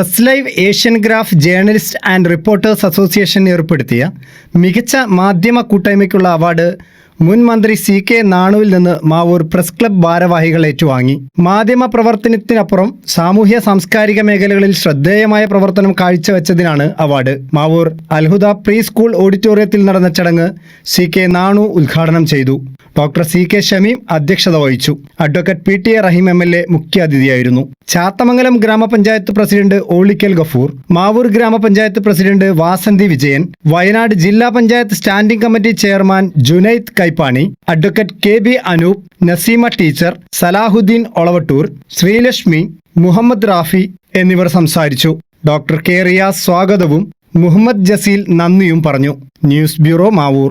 Press live Asian graph journalist and reporters association ഏർപ്പെടുത്തിയ മികച്ച മാധ്യമ കൂട്ടായ്മയ്ക്കുള്ള അവാർഡ് മുൻ മന്ത്രി സി കെ നാണുവിൽ നിന്ന് മാവൂർ പ്രസ് ക്ലബ് ഭാരവാഹികൾ ഏറ്റുവാങ്ങി. മാധ്യമ പ്രവർത്തനത്തിനപ്പുറം സാമൂഹ്യ സാംസ്കാരിക മേഖലകളിൽ ശ്രദ്ധേയമായ പ്രവർത്തനം കാഴ്ചവെച്ചതിനാണ് award. Mavoor Alhuda pre school ഓഡിറ്റോറിയത്തിൽ നടന്ന ചടങ്ങ് സി കെ നാണു ഉദ്ഘാടനം ചെയ്തു. ഡോക്ടർ സി കെ ഷമീം അധ്യക്ഷത വഹിച്ചു. Advocate P T A Raheem M L A മുഖ്യാതിഥിയായിരുന്നു Chathamangalam ഗ്രാമപഞ്ചായത്ത് പ്രസിഡന്റ് ഓളിക്കൽ ഗഫൂർ മാവൂർ ഗ്രാമപഞ്ചായത്ത് പ്രസിഡന്റ് വാസന്തി വിജയൻ വയനാട് ജില്ലാ panchayat standing committee chairman Junaid Kaipani advocate K B Anoop Naseema teacher Salahuddin Olavattoor Sreelakshmi Muhammad Rafi എന്നിവർ സംസാരിച്ചു. Doctor K Riyas സ്വാഗതവും മുഹമ്മദ് ജസീൽ നന്ദിയും പറഞ്ഞു. News bureau Mavoor.